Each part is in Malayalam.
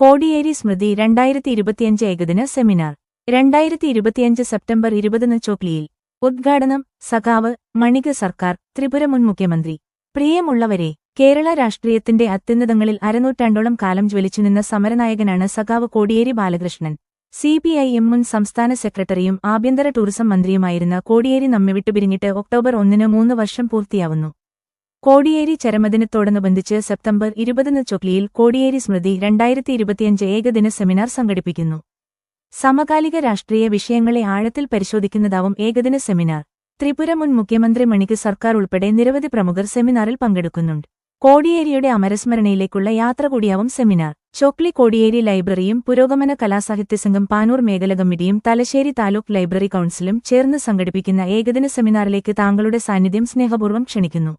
കോടിയേരി സ്മൃതി രണ്ടായിരത്തി ഇരുപത്തിയഞ്ച് ഏകദിന സെമിനാർ. രണ്ടായിരത്തി ഇരുപത്തിയഞ്ച് സെപ്റ്റംബർ ഇരുപതിന് ചോക്ലിയിൽ. ഉദ്ഘാടനം സഖാവ് മണിക സർക്കാർ ത്രിപുര മുൻ മുഖ്യമന്ത്രി. പ്രിയമുള്ളവരെ കേരള രാഷ്ട്രീയത്തിന്റെ അത്യുന്നതങ്ങളിൽ അരനൂറ്റാണ്ടോളം കാലം ജ്വലിച്ചുനിന്ന സമരനായകനാണ് സഖാവ് Kodiyeri Balakrishnan. C P I M മുൻ സംസ്ഥാന സെക്രട്ടറിയും ആഭ്യന്തര ടൂറിസം മന്ത്രിയുമായിരുന്ന കോടിയേരി നമ്മെ വിട്ടുപിരിഞ്ഞിട്ട് ഒക്ടോബർ ഒന്നിന് മൂന്ന് വർഷം പൂർത്തിയാവുന്നു. കോടിയേരി ചരമദിനത്തോടനുബന്ധിച്ച് സെപ്റ്റംബർ ഇരുപതിന് ചൊക്ലിയിൽ കോടിയേരി സ്മൃതി രണ്ടായിരത്തി ഇരുപത്തിയഞ്ച് ഏകദിന സെമിനാർ സംഘടിപ്പിക്കുന്നു. സമകാലിക രാഷ്ട്രീയ വിഷയങ്ങളെ ആഴത്തിൽ പരിശോധിക്കുന്നതാവും ഏകദിന സെമിനാർ. ത്രിപുര മുൻ മുഖ്യമന്ത്രി മണിക്ക് സർക്കാർ ഉൾപ്പെടെ നിരവധി പ്രമുഖർ സെമിനാറിൽ പങ്കെടുക്കുന്നുണ്ട്. കോടിയേരിയുടെ അമരസ്മരണയിലേക്കുള്ള യാത്ര കൂടിയാവും സെമിനാർ. ചോക്ലി കോടിയേരി ലൈബ്രറിയും പുരോഗമന കലാസാഹിത്യ സംഘം പാനൂർ മേഖല കമ്മിറ്റിയും തലശ്ശേരി താലൂക്ക് ലൈബ്രറി കൌൺസിലും ചേർന്ന് സംഘടിപ്പിക്കുന്ന ഏകദിന സെമിനാറിലേക്ക് താങ്കളുടെ സാന്നിധ്യം സ്നേഹപൂർവം ക്ഷണിക്കുന്നു.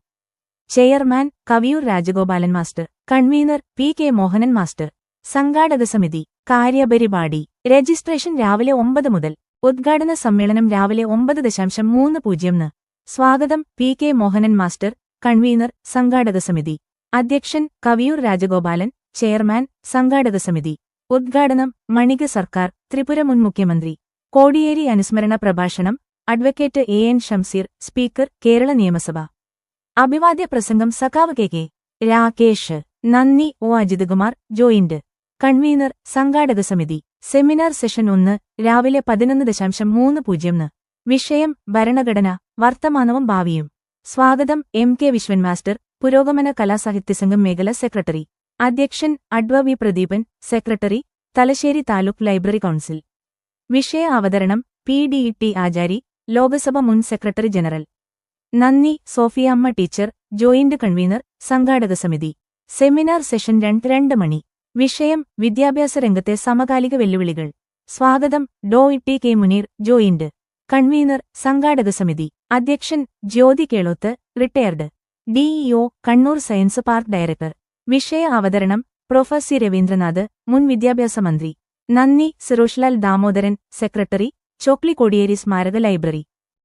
Chairman Kaviyoor Rajagopalan master convener P K Mohanan master സംഘാടക സമിതി കാര്യപരിപാടി രജിസ്ട്രേഷൻ രാവിലെ ഒമ്പത് മുതൽ ഉദ്ഘാടന സമ്മേളനം രാവിലെ ഒമ്പത് ദശാംശം മൂന്ന് പൂജ്യംന് സ്വാഗതം P K Mohanan master convener സംഘാടക സമിതി. അധ്യക്ഷൻ കവിയൂർ രാജഗോപാലൻ ചെയർമാൻ സംഘാടക സമിതി. ഉദ്ഘാടനം മണിക സർക്കാർ ത്രിപുര മുൻ മുഖ്യമന്ത്രി. കോടിയേരി അനുസ്മരണ പ്രഭാഷണം advocate A N Shamseer speaker Kerala നിയമസഭ. അഭിവാദ്യ പ്രസംഗം സഖാവ് കെ കെ. രാകേഷ്. നന്ദി ഒ. അജിതകുമാർ. ജോയിന്റ് കൺവീനർ സംഘാടക സമിതി. സെമിനാർ സെഷൻ ഒന്ന് രാവിലെ പതിനൊന്ന് ദശാംശം മൂന്ന് പൂജ്യംന് വിഷയം ഭരണഘടന വർത്തമാനവും ഭാവിയും. സ്വാഗതം എം. കെ. വിശ്വൻ മാസ്റ്റർ പുരോഗമന കലാസാഹിത്യ സംഘം മേഖല സെക്രട്ടറി. അധ്യക്ഷൻ adv. V. Pradeepan secretary Thalassery taluk library council. വിഷയ അവതരണം P. D. E. T. Achari Lok Sabha മുൻ സെക്രട്ടറി ജനറൽ. നന്ദി സോഫിയമ്മ ടീച്ചർ ജോയിന്റ് കൺവീനർ സംഘാടക സമിതി. സെമിനാർ സെഷൻ രണ്ട് രണ്ട് മണി. വിഷയം വിദ്യാഭ്യാസ രംഗത്തെ സമകാലിക വെല്ലുവിളികൾ. സ്വാഗതം Dr T K Muneer joint. Convener സംഘാടക സമിതി. അധ്യക്ഷൻ Jyothi Keloth retired. DEO Kannur science park director. വിഷയ അവതരണം പ്രൊഫസർ സി രവീന്ദ്രനാഥ് മുൻ വിദ്യാഭ്യാസ മന്ത്രി. നന്ദി സിറോഷ്ലാൽ ദാമോദരൻ സെക്രട്ടറി ചോക്ലി കോടിയേരി സ്മാരക ലൈബ്രറി.